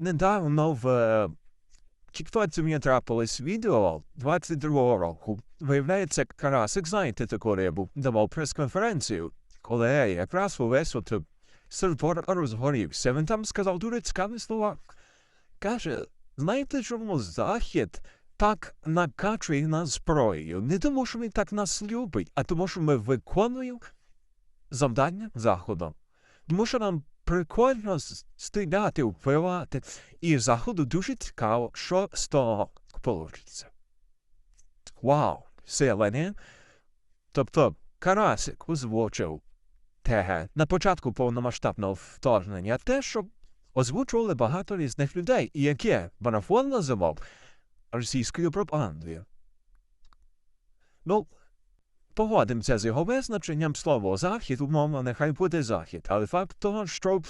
недавно в Тіктоці мені трапилось відео 22-го року. Виявляється, Карасик, знаєте таку рибу, давав прес-конференцію, коли якраз увесь от сервер розгорівся. Він там сказав дуже цікаві слова. Каже, знаєте, чому Захід так накачує нас зброєю? Не тому, що він так нас любить, а тому, що ми виконуємо завдання Заходу. Тому що нам прикольно стріляти, вбивати. І Заходу дуже цікаво, що з того вийде. Вау, сила, не? Тобто Карасик озвучив те на початку повномасштабного вторгнення те, що озвучували багато різних людей, і яке марафон називав російською пропагандою. Ну, погодимося з його визначенням слово захід, умовно, нехай буде захід. Але факт того, що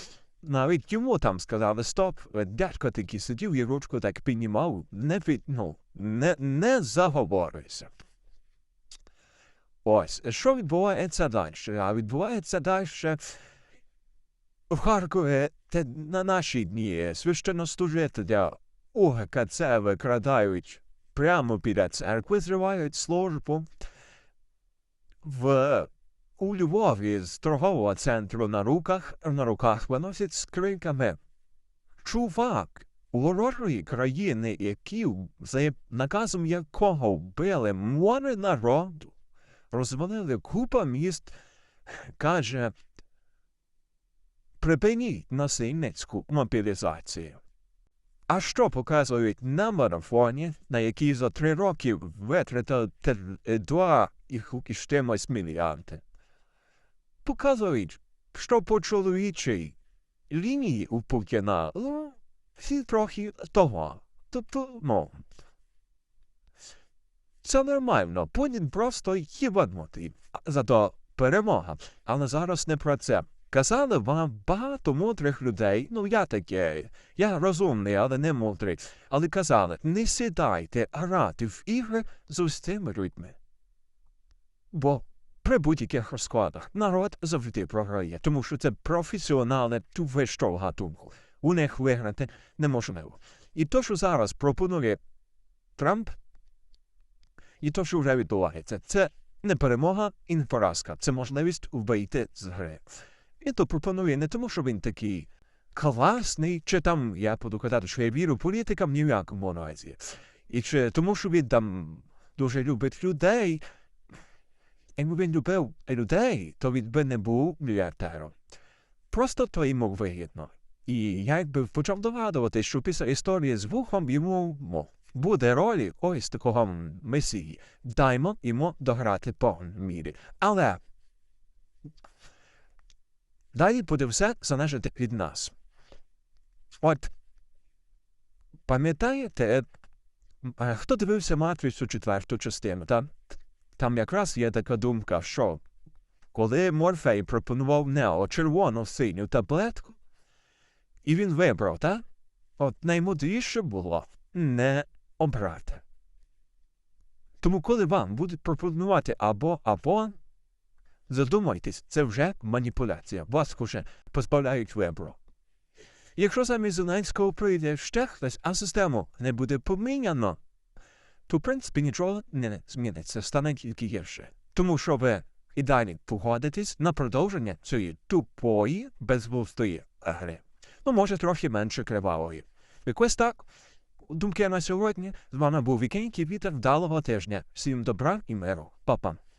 навіть йому там сказали стоп, дядько такий сидів і ручку так піднімав, не під, ну, не, не заговорюйся. Ось, що відбувається далі? А відбувається далі в Харкові те на наші дні священнослужителя УГКЦ викрадають прямо біля церкви, зривають службу. В у Львові з торгового центру на руках, на руках виносять з криками. Чувак, ворожої країни, які за наказом якого вбили море народу, розвалили купа міст, каже, припиніть насильницьку мобілізацію. А що показують на марафоні, на який за три роки е, два і і чимось мільярди? Показують, що по чоловічій лінії у Путіна ну, всі трохи того. Тобто, ну, це нормально. Путін просто їбанутий. Зато перемога. Але зараз не про це. Казали вам багато мудрих людей, ну я таке, я розумний, але не мудрий. Але казали, не сідайте грати в ігри з устими людьми. Бо при будь-яких розкладах народ завжди програє, тому що це професіонали ту вищого гатунку. У них виграти неможливо. І то, що зараз пропонує Трамп, і то, що вже відбувається, це не перемога і не поразка, це можливість вийти з гри. Він то пропонує не тому, що він такий класний, чи там, я буду казати, що я вірю політикам ні в якому разі. І чи тому, що він там дуже любить людей, якби він любив людей, то він би не був мільярдером. Просто то йому вигідно. І я якби почав догадувати, що після історії з вухом йому мо, буде ролі ось такого месії. Даймо йому дограти по мірі. Але далі буде все залежати від нас. От пам'ятаєте, е, хто дивився матрицю четверту частину? Та? Там якраз є така думка, що коли Морфей пропонував Нео червону синю таблетку, і він вибрав, так? От наймудріше було не обрати. Тому, коли вам будуть пропонувати або або, задумайтесь, це вже маніпуляція. Вас вже позбавляють вибору. Якщо замість Зеленського прийде ще хтось, а систему не буде поміняно, то в принципі нічого не зміниться, стане тільки гірше. Тому що ви і далі погодитесь на продовження цієї тупої, безглуздої гри. Ну, може, трохи менше кривавої. Якось так. Думки на сьогодні. З вами був Вікенький Вітер вдалого тижня. Всім добра і миру. Па-па.